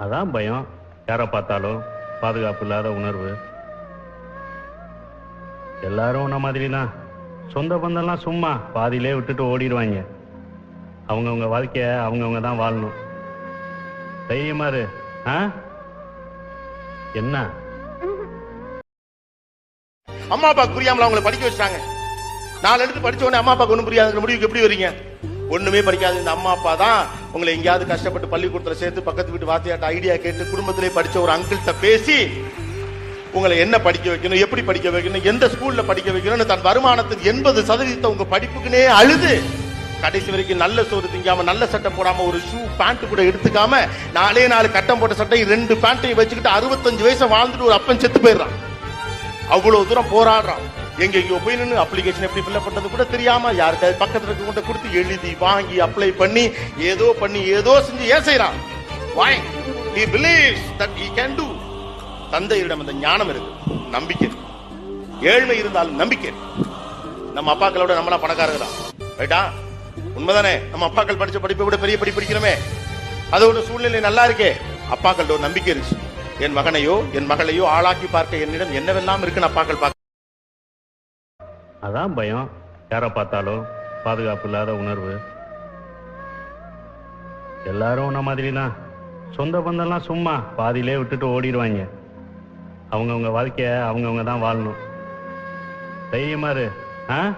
அதான் பயம். யாரை பார்த்தாலும் பாதுகாப்பு இல்லாத உணர்வு. எல்லாரும் உன்ன மாதிரி தான் சொந்த பந்தம்லாம் சும்மா பாதியிலே விட்டுட்டு ஓடிடுவாங்க. அவங்கவுங்க வாழ்க்கைய அவங்கவுங்க தான் வாழணும். தைரியமாரு ஆ? என்ன? அம்மா அப்பா புரியாமல அவங்களை படிக்க வச்சாங்க நாலு எடுத்து படிச்ச உடனே அம்மா அப்பாக்கு ஒன்றும் புரியாதுங்கிற முடிவுக்கு எப்படி வரீங்க? ஒண்ணுமே படிக்காத இந்த அம்மா அப்பா தான் உங்களை எங்கேயாவது கஷ்டப்பட்டு பள்ளிக்கூடத்துல சேர்த்து பக்கத்து வீட்டு வாத்தியாட்ட ஐடியா கேட்டு குடும்பத்திலே படிச்ச ஒரு அங்கிள்கிட்ட பேசி உங்களை என்ன படிக்க வைக்கணும் எப்படி படிக்க வைக்கணும் எந்த ஸ்கூல்ல படிக்க வைக்கணும்னு தன் வருமானத்துக்கு எண்பது சதவீதத்தை உங்க படிப்புக்குனே அழுது. கடைசி வரைக்கும் நல்ல சோறு திங்காம நல்ல சட்டை போடாம ஒரு ஷூ பேண்ட் கூட எடுத்துக்காம நாலே நாலு கட்டம் போட்ட சட்டை ரெண்டு பேண்ட்டையும் வச்சுக்கிட்டு அறுபத்தஞ்சு வயசு வாழ்ந்துட்டு ஒரு அப்பன் செத்து போயிடுறான். அவ்வளவு தூரம் போராடுறான். எங்க எங்கேயோ போய் நின்று அப்ளிகேஷன் எப்படி ஃபில்அப் பண்றது கூட தெரியாம யாருக்காவது பக்கத்துல இருக்க கொடுத்து எழுதி வாங்கி அப்ளை பண்ணி ஏதோ பண்ணி ஏதோ செஞ்சு ஏன் செய்யறான் why he believes that he can do தந்தையிடம் அந்த ஞானம் இருக்கு. நம்பிக்கை ஏழ்மை இருந்தாலும் நம்பிக்கை நம்ம அப்பாக்களோட விட பணக்காரங்க தான் ரைட்டா உண்மைதானே? நம்ம அப்பாக்கள் படிச்ச படிப்பை விட பெரிய படி படிக்கிறோமே. அதோட சூழ்நிலை நல்லா இருக்கே. அப்பாக்களோட ஒரு நம்பிக்கை இருந்துச்சு. என் மகனையோ என் மகளையோ ஆளாக்கி பார்க்க என்னிடம் என்னவெல்லாம் இருக்குன்னு அப்பாக்கள் பார்க்க அதான் பயம். யாரை பார்த்தாலும் பாதுகாப்பு இல்லாத உணர்வு. எல்லாரும் உன்ன மாதிரி தான் சொந்த பந்தம்லாம் சும்மா பாதியிலே விட்டுட்டு ஓடிடுவாங்க. அவங்கவுங்க வாழ்க்கைய அவங்கவுங்க தான் வாழணும். தைரியமாரு ஆ?